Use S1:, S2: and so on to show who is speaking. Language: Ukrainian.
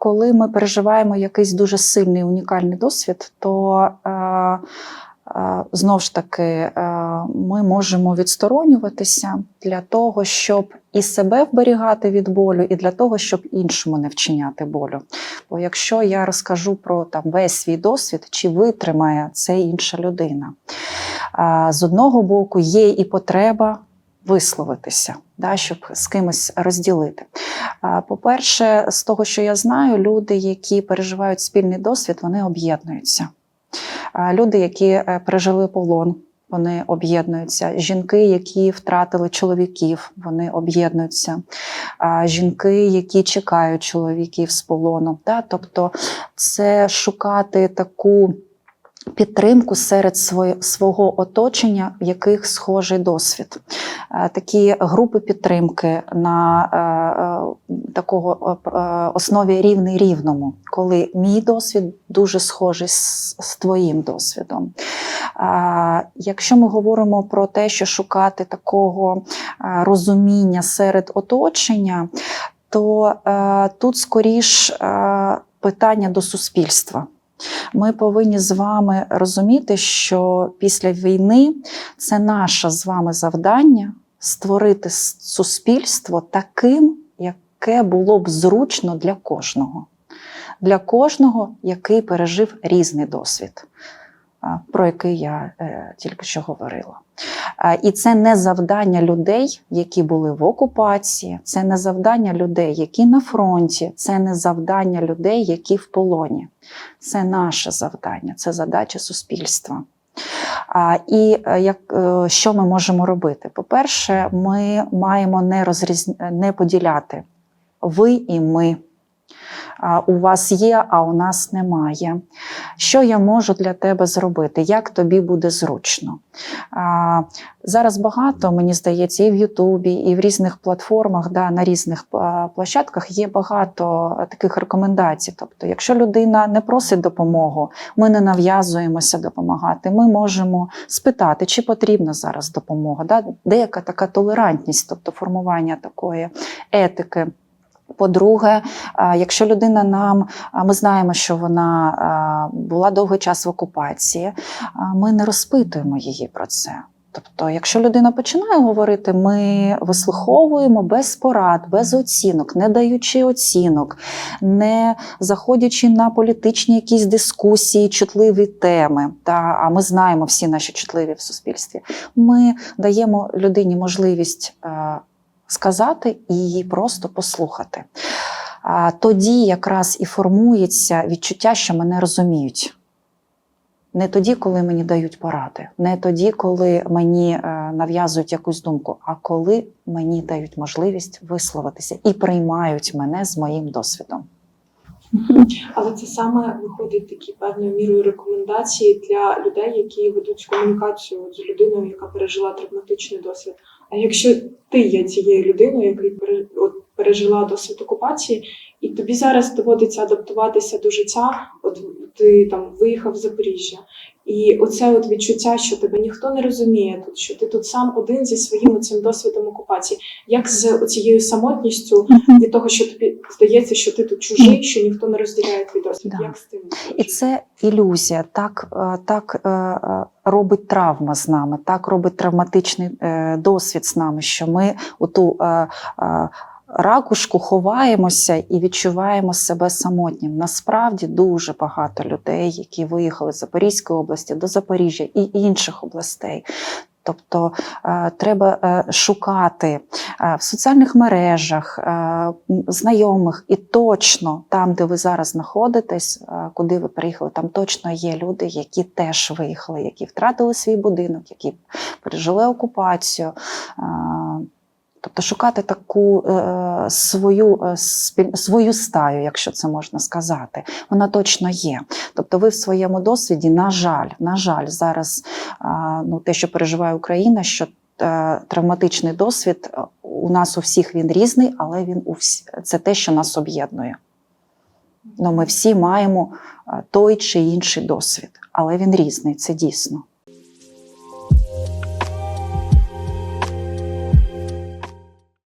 S1: коли ми переживаємо якийсь дуже сильний унікальний досвід, то е, е, знову ж таки е, ми можемо відсторонюватися для того, щоб і себе вберігати від болю, і для того, щоб іншому не вчиняти болю. Бо якщо я розкажу про там весь свій досвід, чи витримає це інша людина, е, з одного боку є і потреба. Висловитися, да, щоб з кимось розділити. По-перше, з того, що я знаю, люди, які переживають спільний досвід, вони об'єднуються. Люди, які е, пережили полон, вони об'єднуються. Жінки, які втратили чоловіків, вони об'єднуються. Жінки, які чекають чоловіків з полону. Да? Тобто, це шукати таку. Підтримку серед свого оточення, в яких схожий досвід. Е, Такі групи підтримки на е, е, такого основі рівний рівному, коли мій досвід дуже схожий з, твоїм досвідом. Якщо ми говоримо про те, що шукати такого розуміння серед оточення, то тут скоріш питання до суспільства. Ми повинні з вами розуміти, що після війни це наше з вами завдання створити суспільство таким, яке було б зручно для кожного, для кожного, який пережив різний досвід, про який я е, тільки що говорила. І це не завдання людей, які були в окупації, це не завдання людей, які на фронті, це не завдання людей, які в полоні. Це наше завдання, це задача суспільства. І е, як, е, що ми можемо робити? По-перше, ми маємо не, розріз... не поділяти ви і ми. У вас є, а у нас немає. Що я можу для тебе зробити? Як тобі буде зручно? Зараз багато, мені здається, і в Ютубі, і в різних платформах, да, на різних площадках є багато таких рекомендацій. Тобто, якщо людина не просить допомогу, ми не нав'язуємося допомагати. Ми можемо спитати, чи потрібна зараз допомога. Да? Деяка така толерантність, тобто формування такої етики. По-друге, якщо людина нам, ми знаємо, що вона була довгий час в окупації, ми не розпитуємо її про це. Тобто, якщо людина починає говорити, ми вислуховуємо без порад, без оцінок, не даючи оцінок, не заходячи на політичні якісь дискусії, чутливі теми. Та, а ми знаємо всі наші чутливі в суспільстві. Ми даємо людині можливість е, сказати і її просто послухати. Тоді якраз і формується відчуття, що мене розуміють. Не тоді, коли мені дають поради, не тоді, коли мені е, нав'язують якусь думку, а коли мені дають можливість висловитися і приймають мене з моїм досвідом.
S2: Але це саме виходить такі певною мірою рекомендації для людей, які ведуть комунікацію з людиною, яка пережила травматичний досвід. А якщо ти є цією людиною, яка пережила досвід окупації, і тобі зараз доводиться адаптуватися до життя, от ти там виїхав з Запоріжжя, і оце от відчуття, що тебе ніхто не розуміє тут, що ти тут сам один зі своїм цим досвідом окупації, як з цією самотністю від того, що тобі здається, що ти тут чужий, що ніхто не розділяє твій досвід.
S1: Да.
S2: Як з тим?
S1: І це ілюзія, так, е, так е, е, робить травма з нами, так робить травматичний досвід з нами, що ми у ту е, ракушку ховаємося і відчуваємо себе самотнім. Насправді дуже багато людей, які виїхали з Запорізької області до Запоріжжя і інших областей. Тобто е, треба е, шукати е, в соціальних мережах знайомих, і точно там, де ви зараз знаходитесь, куди ви приїхали, там точно є люди, які теж виїхали, які втратили свій будинок, які пережили окупацію. Тобто шукати таку е, свою, е, спіль, свою стаю, якщо це можна сказати, вона точно є. Тобто, ви в своєму досвіді, на жаль, на жаль, зараз е, ну, те, що переживає Україна, що е, травматичний досвід е, у нас у всіх він різний, але він у всі, це те, що нас об'єднує. Ну, ми всі маємо е, той чи інший досвід, але він різний, це дійсно.